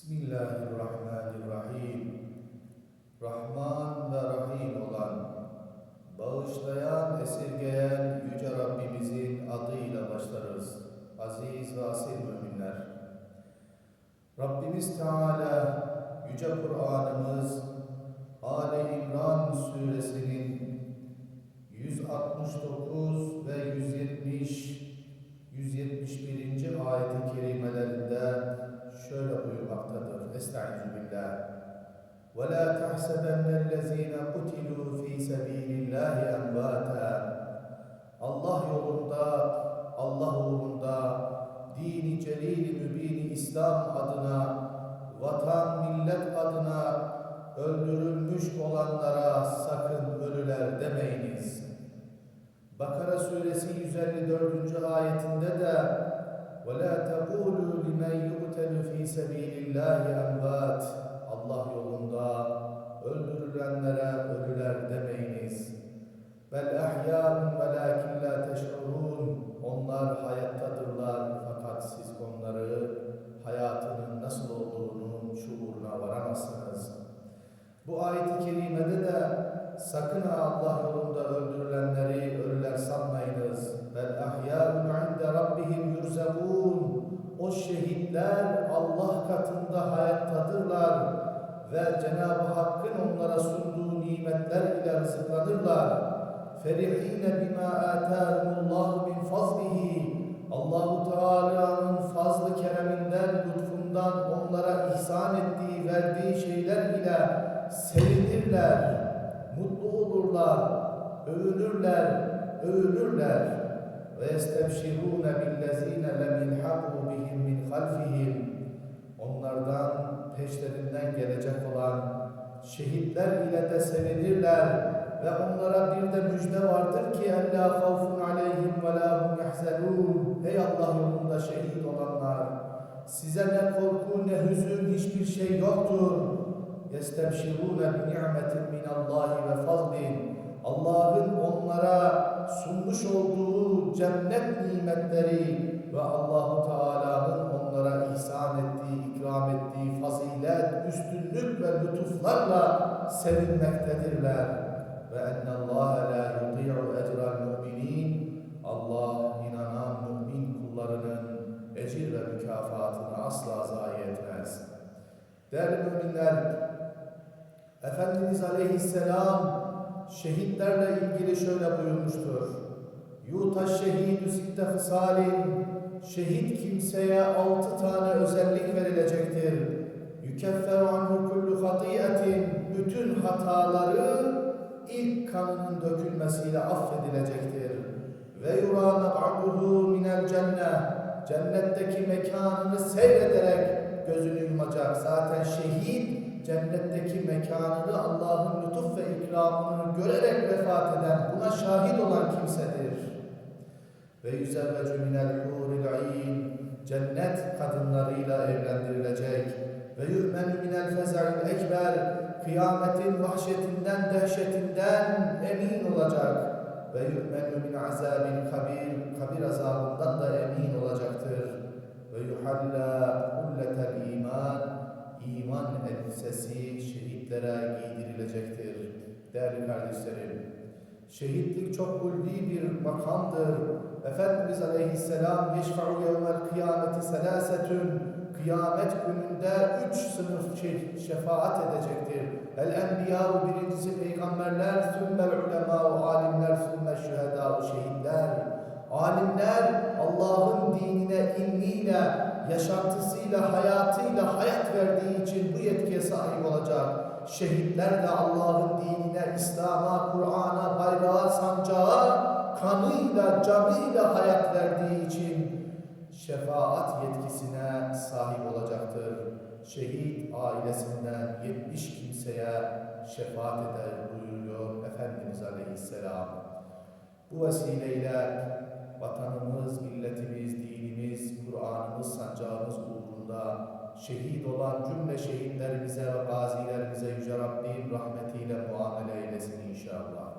Bismillahirrahmanirrahim. Rahman ve Rahim olan, bağışlayan, esirgeyen Yüce Rabbimizin adıyla başlarız. Aziz ve asil müminler. Rabbimiz Teala Yüce Kur'an'ımız Ali İmran suresinin 169 ve 170 171. ayet-i buyurmaktadır. Estaizu billah. وَلَا تَحْسَبَنَّ الَّذ۪ينَ قُتِلُوا ف۪ي سَب۪يلِ اللّٰهِ اَنْبَاتًا Allah yolunda, Allah uğrunda, dini celil mübini İslam adına, vatan millet adına öldürülmüş olanlara sakın ölüler demeyiniz. Bakara suresi 154. ayetinde de وَلَا تَقُولُوا لِمَنْ يُقْتَلُ ف۪ي سَب۪يلِ اللّٰهِ اَنْبَاتٍ Allah yolunda öldürülenlere ölüler demeyiniz. Bel ahyâun velâkin lâ teş'urûn. Onlar hayattadırlar fakat siz onları hayatının nasıl olduğunu şuuruna varamazsınız. Bu ayet-i kerimede de sakın ha Allah yolunda hayattadırlar ve Cenab-ı Hakk'ın onlara sunduğu nimetler ile rızıklanırlar. Ferihine bima atâhumullahu min fazlihi. Allahu Teala'nın fazlı kereminden, lütfundan onlara ihsan ettiği, verdiği şeyler ile sevinirler, mutlu olurlar, övünürler, övünürler. Ve yestebşirûne billezîne lem yilhaqû bihim min halfihim. Şehitler ile de sevinirler ve onlara bir de müjde vardır ki havfun aleyhim ve lâ hum yahzenûn. Ey Allah yolunda şehit olanlar size ne korku ne hüzün hiçbir şey yoktur. Bi ni'metin minallâhi ve fazlin. Allah'ın onlara sunmuş olduğu cennet nimetleri ve Allahu lütuflarla sevinmektedirler. Ve ennallâhe lâ yudî'u ecral mu'minîn. Allah inanan mümin kullarının ecir ve mükafatını asla zayi etmez. Değerli müminler, Efendimiz Aleyhisselam şehitlerle ilgili şöyle buyurmuştur. Yuta şehidü sitte hısalin şehit kimseye altı tane özellik verilecektir. Yükeffer anhu kullu hatiyetin bütün hataları ilk kanının dökülmesiyle affedilecektir. Ve yura nab'aduhu minel cennet cennetteki mekanını seyrederek gözünü yumacak. Zaten şehit cennetteki mekanını Allah'ın lütuf ve ikramını görerek vefat eden, buna şahit olan kimsedir. Ve yüzevvecu minel huril ayn cennet kadınlarıyla evlendirilecek. Minel feza'il ekber kıyametin vahşetinden, dehşetinden emin olacak. Ve yu'menu min azabil kabir kabir azabından da emin olacaktır. Ve yuhalla hulletel iman iman elbisesi şehitlere giydirilecektir. Değerli kardeşlerim, şehitlik çok ulvi bir makamdır. Efendimiz Aleyhisselam yeşfa'u yevmel kıyameti selasetün kıyamet gününde üç sınıf şey, şefaat edecektir. El enbiya birincisi peygamberler, sümmel ulema alimler, sümmel şühedâ şehitler. Alimler Allah'ın dinine ilmiyle, yaşantısıyla, hayatıyla hayat verdiği için bu yetkiye sahip olacak. Şehitler de Allah'ın dinine, İslam'a, Kur'an'a, bayrağa, sancağa, kanıyla, canıyla hayat verdiği için şefaat yetkisine sahip olacaktır. Şehit ailesinden 70 kimseye şefaat eder buyuruyor Efendimiz Aleyhisselam. Bu vesileyle vatanımız, milletimiz, dinimiz, Kur'an'ımız, sancağımız uğrunda şehit olan cümle şehitlerimize ve gazilerimize Yüce Rabbim rahmetiyle muamele eylesin inşallah.